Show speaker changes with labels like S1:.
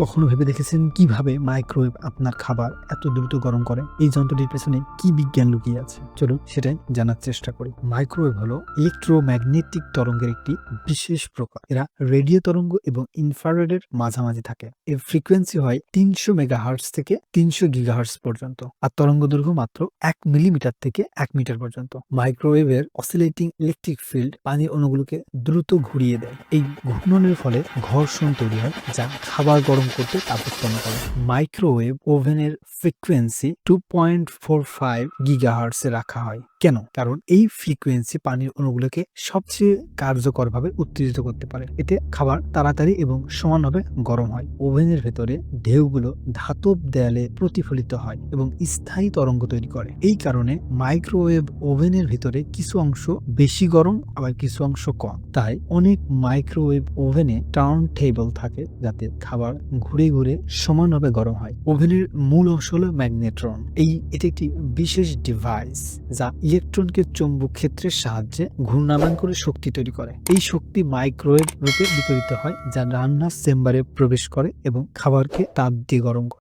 S1: কখনো ভেবে দেখেছেন কীভাবে মাইক্রোওয়েভ আপনার খাবার এত দ্রুত গরম করে? এই যন্ত্রটির পেছনে কি বিজ্ঞান লুকিয়ে আছে? চলুন সেটাই জানার চেষ্টা করি। মাইক্রোওয়েভ হলো ইলেকট্রোম্যাগনেটিক তরঙ্গের একটি বিশেষ প্রকার। এরা রেডিও তরঙ্গ এবং ইনফ্রারেডের মাঝামাঝি থাকে। এর ফ্রিকোয়েন্সি হয় তিনশো মেগাহার্টস থেকে তিনশো গিগাহার্টস পর্যন্ত আর তরঙ্গ দৈর্ঘ্য মাত্র এক মিলিমিটার থেকে এক মিটার পর্যন্ত। মাইক্রোওয়েভের অসিলেটিং ইলেকট্রিক ফিল্ড পানির অণুগুলোকে দ্রুত ঘুরিয়ে দেয়। এই ঘূর্ণনের ফলে ঘর্ষণ তৈরি হয়, যা খাবার গরম করতে তাপ উৎপন্ন করে। মাইক্রোওয়েভ ওভেনের frequency two point four five গিগাহার্সে রাখা হয়। কেন? কারণ এই ফ্রিকোয়েন্সি পানির অণুগুলোকে সবচেয়ে কার্যকরভাবে উত্তেজিত করতে পারে। এতে খাবার তাড়াতাড়ি এবং সমানভাবে গরম হয়। ওভেনের ভেতরে ঢেউগুলো ধাতব দেয়ালে প্রতিফলিত হয় এবং স্থায়ী তরঙ্গ তৈরি করে। এই কারণে মাইক্রোওয়েভ ওভেনের ভিতরে কিছু অংশ বেশি গরম, আবার কিছু অংশ কম। তাই অনেক মাইক্রোওয়েভ ওভেনে টার্ন টেবল থাকে যাতে খাবার ঘুরে ঘুরে সমানভাবে গরম হয়। ওভেনের মূল অংশ হলো ম্যাগনেট্রন এই, এটি একটি বিশেষ ডিভাইস যা ইলেকট্রনকে চৌম্বক ক্ষেত্রের সাহায্যে ঘূর্ণায়মান করে শক্তি তৈরি করে। এই শক্তি মাইক্রোওয়েভ রূপে বিতরিত হয়, যা রান্নার চেম্বারে প্রবেশ করে এবং খাবারকে তাপ দিয়ে গরম করে।